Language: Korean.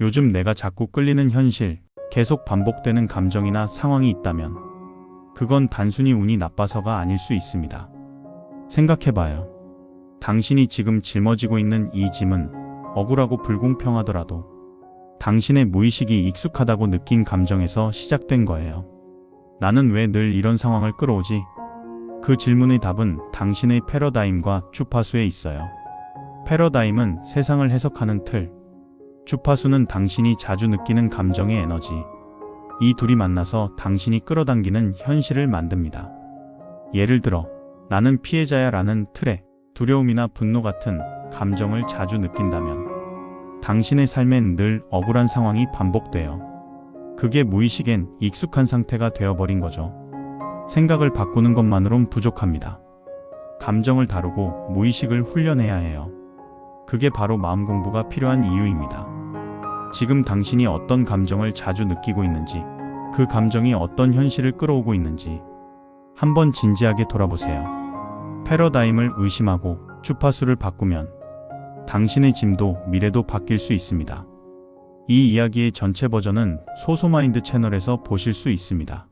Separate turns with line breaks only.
요즘 내가 자꾸 끌리는 현실, 계속 반복되는 감정이나 상황이 있다면 그건 단순히 운이 나빠서가 아닐 수 있습니다. 생각해봐요. 당신이 지금 짊어지고 있는 이 짐은 억울하고 불공평하더라도 당신의 무의식이 익숙하다고 느낀 감정에서 시작된 거예요. 나는 왜 늘 이런 상황을 끌어오지? 그 질문의 답은 당신의 패러다임과 주파수에 있어요. 패러다임은 세상을 해석하는 틀, 주파수는 당신이 자주 느끼는 감정의 에너지. 이 둘이 만나서 당신이 끌어당기는 현실을 만듭니다. 예를 들어, 나는 피해자야 라는 틀에 두려움이나 분노 같은 감정을 자주 느낀다면 당신의 삶엔 늘 억울한 상황이 반복돼요. 그게 무의식엔 익숙한 상태가 되어버린 거죠. 생각을 바꾸는 것만으론 부족합니다. 감정을 다루고 무의식을 훈련해야 해요. 그게 바로 마음 공부가 필요한 이유입니다. 지금 당신이 어떤 감정을 자주 느끼고 있는지, 그 감정이 어떤 현실을 끌어오고 있는지 한번 진지하게 돌아보세요. 패러다임을 의심하고 주파수를 바꾸면 당신의 짐도 미래도 바뀔 수 있습니다. 이 이야기의 전체 버전은 소소마인드 채널에서 보실 수 있습니다.